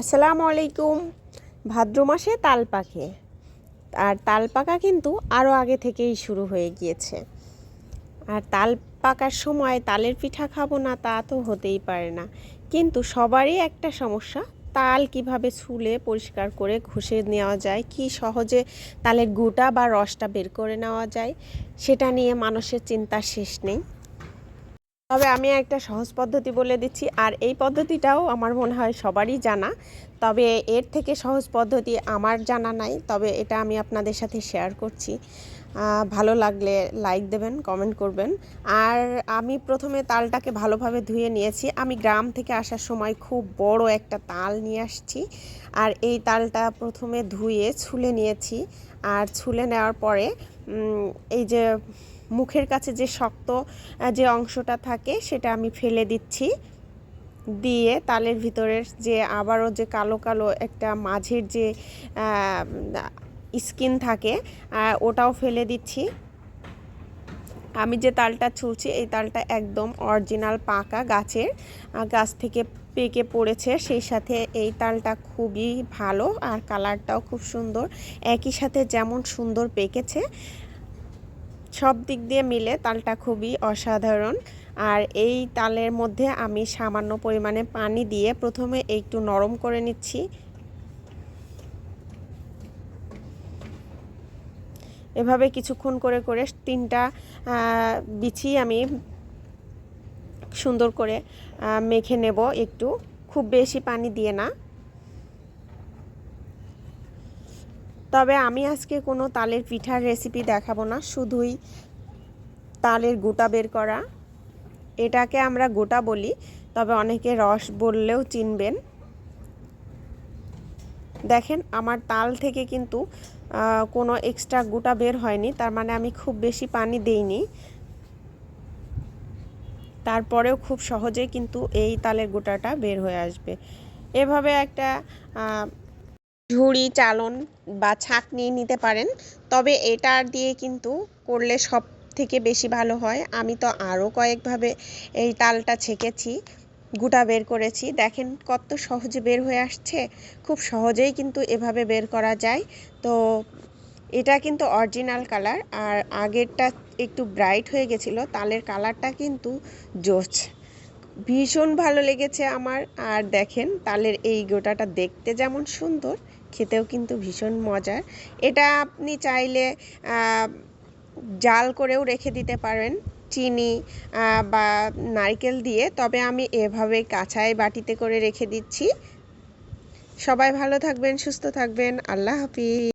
আসসালামু আলাইকুম। ভাদ্র মাসে তাল পাকে আর তাল পাকা কিন্তু আরও আগে থেকেই শুরু হয়ে গিয়েছে। আর তাল পাকার সময় তালের পিঠা খাব না তা তো হতেই পারে না। কিন্তু সবারই একটা সমস্যা, তাল কীভাবে ছুলে পরিষ্কার করে ঘষে নেওয়া যায়, কি সহজে তালের গুটা বা রসটা বের করে নেওয়া যায়, সেটা নিয়ে মানুষের চিন্তার শেষ নেই। তবে আমি একটা সহজ পদ্ধতি বলে দিচ্ছি, আর এই পদ্ধতিটাও আমার মনে হয় সবারই জানা। তবে এর থেকে সহজ পদ্ধতি আমার জানা নাই, তবে এটা আমি আপনাদের সাথে শেয়ার করছি। ভালো লাগলে লাইক দেবেন কমেন্ট করবেন। আর আমি প্রথমে তালটাকে ভালোভাবে ধুয়ে নিয়েছি। আমি গ্রাম থেকে আসার সময় খুব বড় একটা তাল নিয়ে আসছি, আর এই তালটা প্রথমে ধুয়ে ছুলে নিয়েছি। আর ছুলে নেওয়ার পরে এই যে মুখের কাছে যে শক্ত যে অংশটা থাকে সেটা আমি ফেলে দিচ্ছি। দিয়ে তালের ভিতরের যে আবারও যে কালো কালো একটা মাঝের যে স্কিন থাকে ওটাও ফেলে দিচ্ছি। আমি যে তালটা ছুলছি, এই তালটা একদম অরিজিনাল পাকা গাছের গাছ থেকে পেকে পড়েছে। সেই সাথে এই তালটা খুবই ভালো আর কালারটাও খুব সুন্দর। একই সাথে যেমন সুন্দর পেকেছে সব দিক দিয়ে মিলে তালটা খুবই অসাধারণ। আর এই তালের মধ্যে আমি সামান্য পরিমাণে পানি দিয়ে প্রথমে একটু নরম করে নিচ্ছি। এভাবে কিছুক্ষণ করে করে তিনটা বিছি আমি সুন্দর করে মেখে নেব একটু। খুব বেশি পানি দিয়ে না। তবে আমি আজকে কোনো তালের পিঠার রেসিপি দেখাবো না, শুধুই তালের গোটা বের করা। এটাকে আমরা গোটা বলি, তবে অনেকে রস বললেও চিনবেন। দেখেন, আমার তাল থেকে কিন্তু কোনো এক্সট্রা গোটা বের হয়নি, তার মানে আমি খুব বেশি পানি দেইনি। তারপরেও খুব সহজে কিন্তু এই তালের গোটাটা বের হয়ে আসবে। এভাবে একটা ঝুড়ি, চালন বা ছাঁকনি নিতে পারেন। তবে এটার দিয়ে কিন্তু করলে সব থেকে বেশি ভালো হয়। আমি তো আরও কয়েকভাবে এই তালটা ছেঁকেছি গুটা বের করেছি। দেখেন কত সহজে বের হয়ে আসছে। খুব সহজেই কিন্তু এভাবে বের করা যায়। তো এটা কিন্তু অরিজিনাল কালার। আর আগেরটা একটু ব্রাইট হয়ে গেছিল, তালের কালারটা কিন্তু জোছ ভীষণ ভালো লেগেছে আমার। আর দেখেন তালের এই গোটাটা দেখতে যেমন সুন্দর খেতেও কিন্তু ভীষণ মজার এটা আপনি চাইলে জাল করেও রেখে দিতে পারেন চিনি বা নারকেল দিয়ে। তবে আমি এভাবে কাঁচায় বাটিতে করে রেখে দিচ্ছি। সবাই ভালো থাকবেন, সুস্থ থাকবেন। আল্লাহ হাফিজ।